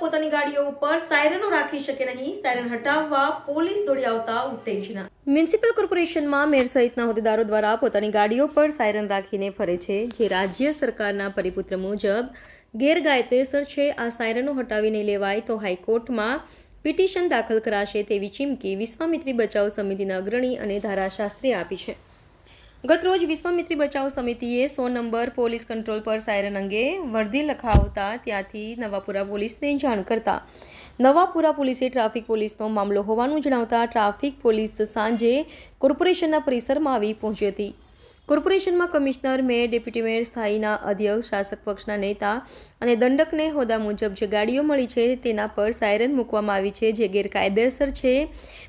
પોતાની ગાડીઓ ઉપર સાયરનો રાખી શકે નહીં. સાયરન હટાવવા પોલીસ દોડી આવતા ઉત્તેજના. મ્યુનિસિપલ કોર્પોરેશનમાં મેયર સહિતના હોદ્દેદારો દ્વારા પોતાની ગાડીઓ પર સાયરન રાખીને ફરે છે. જે રાજ્ય સરકારના પરિપુત્ર મુજબ ગેરકાયદેસર છે. આ સાયરનો હટાવી નહીં લેવાય તો હાઈકોર્ટમાં પિટિશન દાખલ કરાશે તેવી ચીમકી વિશ્વામિત્રી બચાવ સમિતિના અગ્રણી અને ધારાશાસ્ત્રી આપી છે. ગતરોજ વિશ્વામિત્રી બચાવ સમિતિએ સો નંબર પોલીસ કંટ્રોલ પર સાયરન અંગે વર્દી લખાવતા ત્યાંથી નવાપુરા પોલીસને જાણ કરતા. નવાપુરા પોલીસે ટ્રાફિક પોલીસનો મામલો હોવાનું જણાવતા ટ્રાફિક પોલીસ સાંજે કોર્પોરેશનના પરિસરમાં આવી પહોંચી હતી. કોર્પોરેશનમાં કમિશનર, મેયર, ડેપ્યુટી મેયર સ્થાયીના અધ્યક્ષ, શાસક પક્ષના નેતા અને દંડકને હોદ્દા મુજબ જે ગાડીઓ મળી છે તેના પર સાયરન મૂકવામાં આવી છે જે ગેરકાયદેસર છે.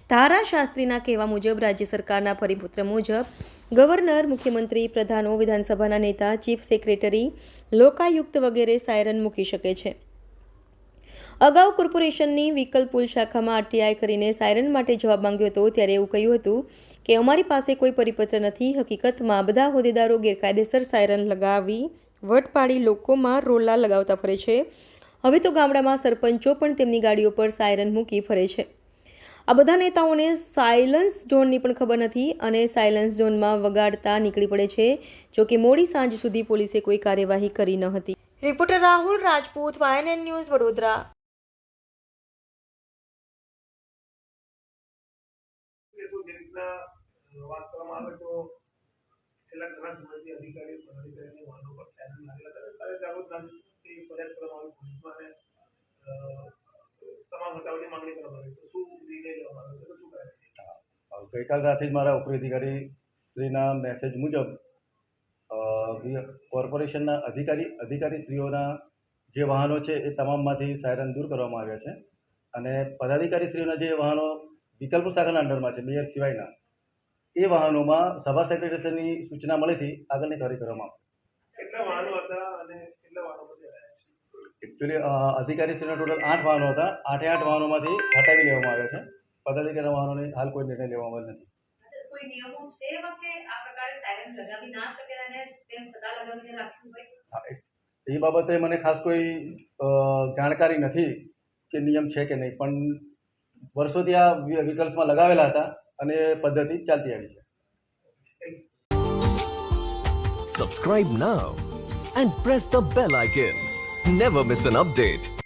ધારાશાસ્ત્રીના કહેવા મુજબ રાજ્ય સરકારના પરિપુત્ર મુજબ ગવર્નર, મુખ્યમંત્રી, પ્રધાનો, વિધાનસભાના નેતા, ચીફ સેક્રેટરી, લોકાયુક્ત વગેરે સાયરન મૂકી શકે છે. અગાઉ કોર્પોરેશનની વિકલ પુલ શાખામાં આરટીઆઈ કરીને સાયરન માટે જવાબ માંગ્યો હતો, ત્યારે એવું કહ્યું હતું કે અમારી પાસે કોઈ પરિપત્ર નથી. હકીકતમાં બધા હોદ્દેદારો ગેરકાયદેસર સાયરન લગાવી વટ પાડી લોકોમાં રોલા લગાવતા ફરે છે. હવે તો ગામડામાં સરપંચો પણ તેમની ગાડીઓ પર સાયરન મૂકી ફરે છે. આ બધા નેતાઓને સાયલન્સ ઝોનની પણ ખબર નથી અને સાયલન્સ ઝોનમાં વગાડતા નીકળી પડે છે. જો કે મોડી સાંજ સુધી પોલીસે કોઈ કાર્યવાહી કરી ન હતી. Reporter Rahul Rajput, YNN news Vadodara. વાત કરવામાં આવે તો છેલ્લા ઘણા સમયથી અધિકારીઓ પદાધિકારીની વાહનો પર સાયરન લાગેલા હતા. ત્યારે જાગૃતતાથી ફરિયાદ કરવામાં આવી. પોલીસમાં અને તમામ હટાવવાની માંગણી કરવામાં આવી. તો શું નિર્ણય લેવામાં આવ્યો છે તો શું કાર્યવાહી ગઈકાલ રાતે જ મારા ઉપરી અધિકારી શ્રીના મેસેજ મુજબ કોર્પોરેશનના અધિકારી, અધિકારીશ્રીઓના જે વાહનો છે એ તમામમાંથી સાયરન દૂર કરવામાં આવ્યા છે. અને પદાધિકારીશ્રીઓના જે વાહનો વિકલ્પ શાખાના અંડરમાં છે, મેયર સિવાયના એ વાહનોમાં સભા સેક્રેટરીની સૂચના મળીથી આગળની કાર્ય કરવામાં આવશે. કેટલા વાહનો હતા અને કેટલા વાહનો પછી આવ્યા છે? એકચ્યુઅલી અધિકારીશ્રીના ટોટલ આઠ વાહનો હતા. આઠે આઠ વાહનોમાંથી હટાવી લેવામાં આવ્યા છે. પદાધિકારીના વાહનોને હાલ કોઈ નિર્ણય લેવામાં આવેલ નથી. અચ્છા, કોઈ નિયમો છે એવા કે આ પ્રકારે સાયરન લગાવી ના શકે અને તેમ છતાં લગાવીને રાખ્યું હોય? હા, એ- એ બાબતે મને ખાસ કોઈ જાણકારી નથી કે નિયમ છે કે નહીં. પણ વર્ષોથી આ વિકલ્પમાં લગાવેલા હતા. અને પદ્ધતિ ચાલતી આવી છે Subscribe now and press the bell icon. Never miss an update.